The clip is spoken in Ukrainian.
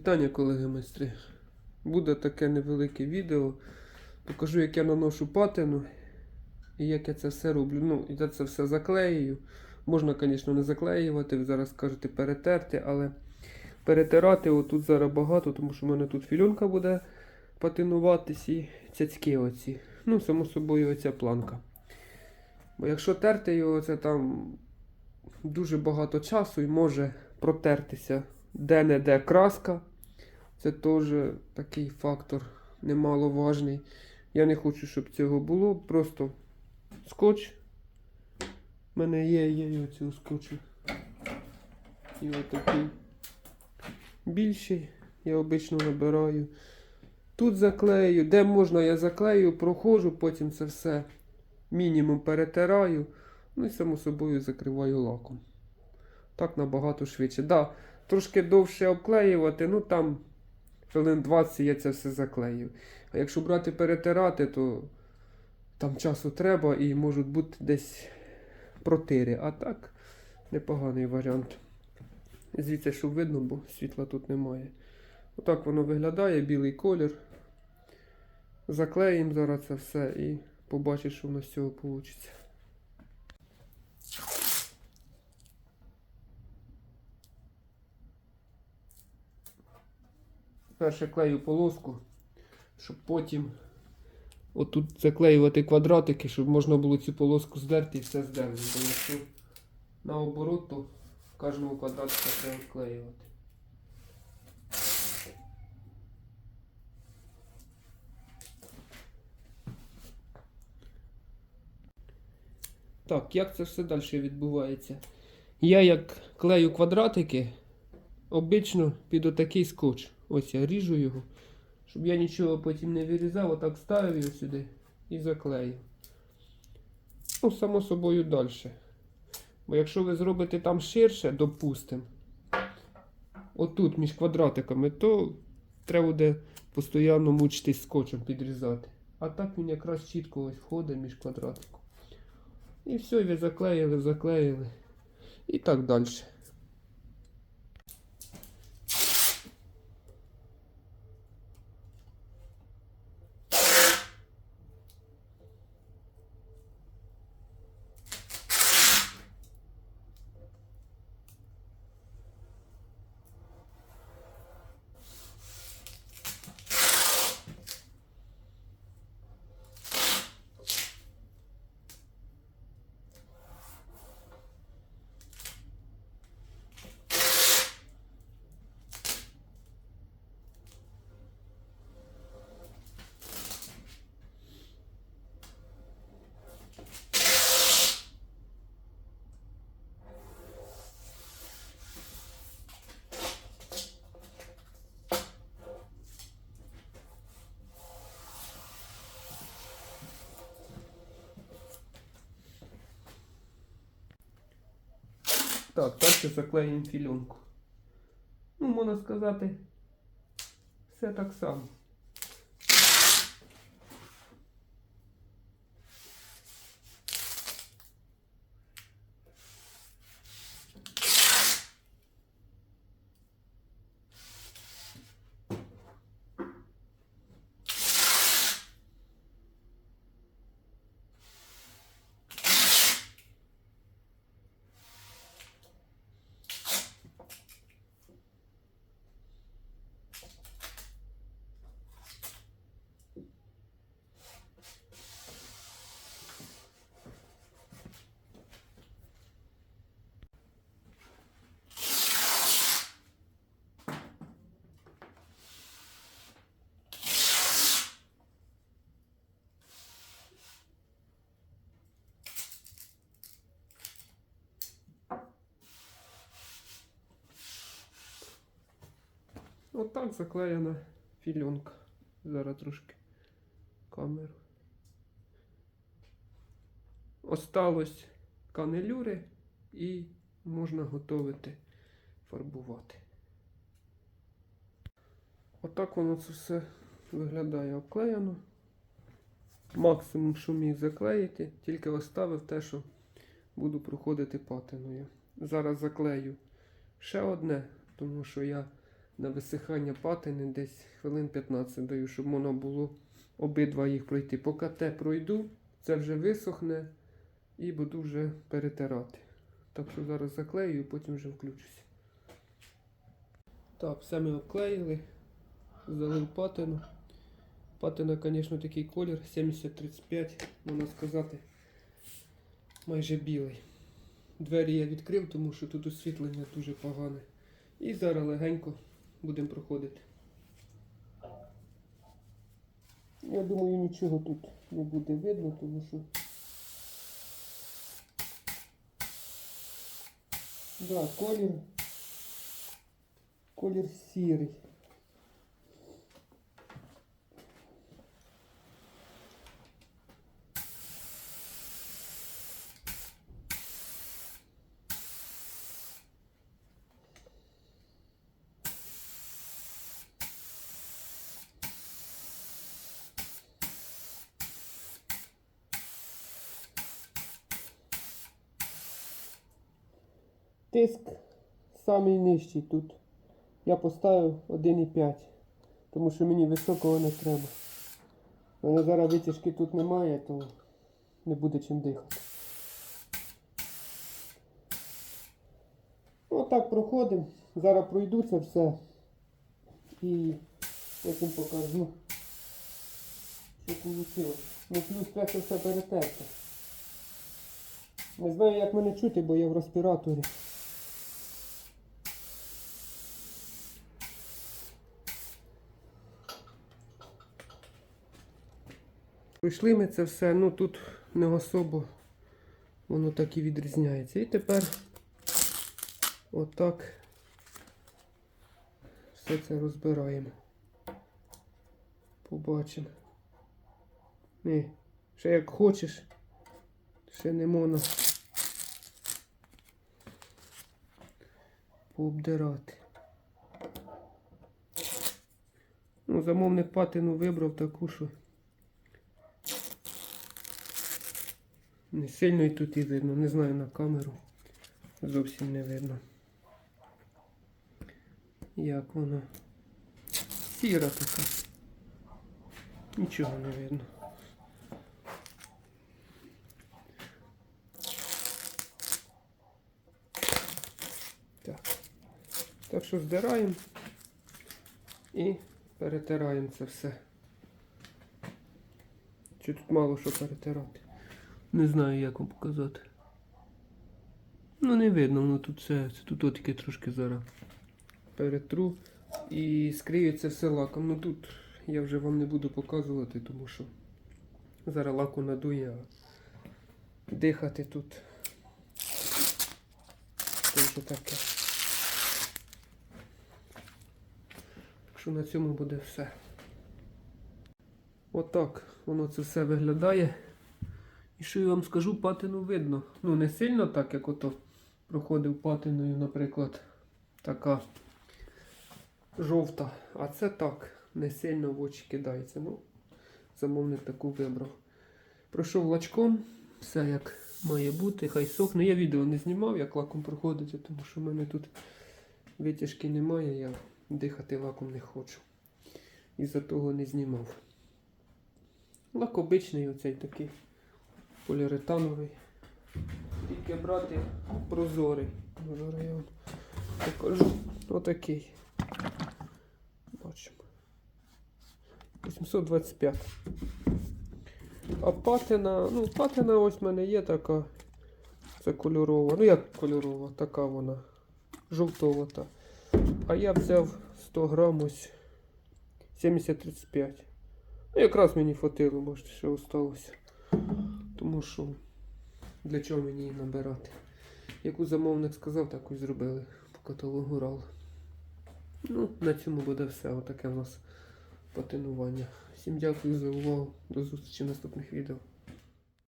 Вітання, колеги майстри. Буде таке невелике відео. Покажу, як я наношу патину і як я це все роблю. Ну, я це все заклею. Можна, звісно, не заклеювати, ви зараз скажете перетерти, але перетирати отут зараз багато, тому що в мене тут фільонка буде патинуватись і цяцьки оці. Ну, само собою, оця планка. Бо якщо терти його, це там дуже багато часу і може протертися де-не-де краска. Це теж такий фактор немаловажний. Я не хочу, щоб цього було. Просто скотч. У мене є, є і оцього скотчу. І отакий більший. Я обично набираю. Тут заклею, де можна, я заклею, проходжу, потім це все мінімум перетираю. Ну і само собою закриваю лаком. Так набагато швидше. Да, трошки довше обклеювати, ну там хвилин 20 я це все заклею. А якщо брати перетирати, то там часу треба і можуть бути десь протири. А так, непоганий варіант. Звідси, щоб видно, бо світла тут немає. Отак воно виглядає, білий колір. Заклеїмо зараз це все і побачиш, що в нас з цього вийде. Перше клею полоску, щоб потім отут заклеювати квадратики, щоб можна було цю полоску здерти і все здерти. Бо якщо наоборот, то кожному квадратику треба вклеювати. Так, як це все далі відбувається? Я як клею квадратики, обично під отакий скотч. Ось я ріжу його, щоб я нічого потім не вирізав, отак ставив його сюди і заклею. Ну, само собою далі. Бо якщо ви зробите там ширше, допустимо, отут між квадратиками, то треба буде постійно мучитись скотчем підрізати. А так він якраз чітко ось входить між квадратиком. І все, ви заклеїли, заклеїли. І так далі. Так, далі заклеїмо філюнку. Ну, можна сказати, все так само. Отак заклеєна фільонка. Зараз трошки камеру. Осталось канелюри і можна готувати фарбувати. Отак воно це все виглядає обклеєно. Максимум, що міг заклеїти, тільки оставив те, що буду проходити патиною. Зараз заклею ще одне, тому що я на висихання патини десь хвилин 15 даю, щоб воно було обидва їх пройти. Поки те пройду, це вже висохне і буду вже перетирати. Так що зараз заклею, потім вже включуся. Так, все ми обклеїли. Залив патину. Патина, звісно, такий колір 7035, можна сказати, майже білий. Двері я відкрив, тому що тут освітлення дуже погане. І зараз легенько будемо проходити. Я думаю, нічого тут не буде видно, тому що. Да, колір. Колір сірий. Тиск самий нижчий тут. Я поставив 1,5, тому що мені високого не треба. У мене зараз витяжки тут немає, то не буде чим дихати. Отак проходимо. Зараз пройду це все і потім покажу, що вийшло. Ну плюс треба все перетерти. Не знаю, як мене чути, бо я в респіраторі. Пройшли ми це все, ну тут не особо воно так і відрізняється. І тепер отак все це розбираємо. Побачимо. Ні, ще як хочеш, ще не можна пообдирати. Ну, замовник патину вибрав таку, що не сильно і тут і видно, не знаю на камеру. Зовсім не видно. Як вона. Сіра така. Нічого не видно. Так. Так що здираємо і перетираємо це все. Чи тут мало що перетирати? Не знаю, як вам показати. Ну, не видно, воно тут все. Це тут тільки трошки зараз перетру і скрию це все лаком. Ну тут я вже вам не буду показувати, тому що зараз лаку надує, а дихати тут. То вже таке. Так що на цьому буде все. Отак воно це все виглядає. І що я вам скажу, патину видно. Ну, не сильно так, як ото проходив патиною, наприклад, така жовта. А це так, не сильно в очі кидається. Ну, замовник таку вибрав. Пройшов лачком, все як має бути, хай сохне. Я відео не знімав, як лаком проходиться, тому що в мене тут витяжки немає, я дихати лаком не хочу. І-за того не знімав. Лак обичний оцей такий поліуретановий. Тільки брати прозорий. Зараз я вам покажу. Отакий. Бачимо. 825. А патина, ну, патина ось в мене є така. Це кольорова. Ну як кольорова, така вона. Жовтовата. А я взяв 100 грам ось 70-35. Ну, якраз мені хватило, може, ще осталося. Тому що для чого мені її набирати? Яку замовник сказав, таку і зробили по каталогу РАЛ. Ну, на цьому буде все. Отаке в нас патинування. Всім дякую за увагу. До зустрічі в наступних відео.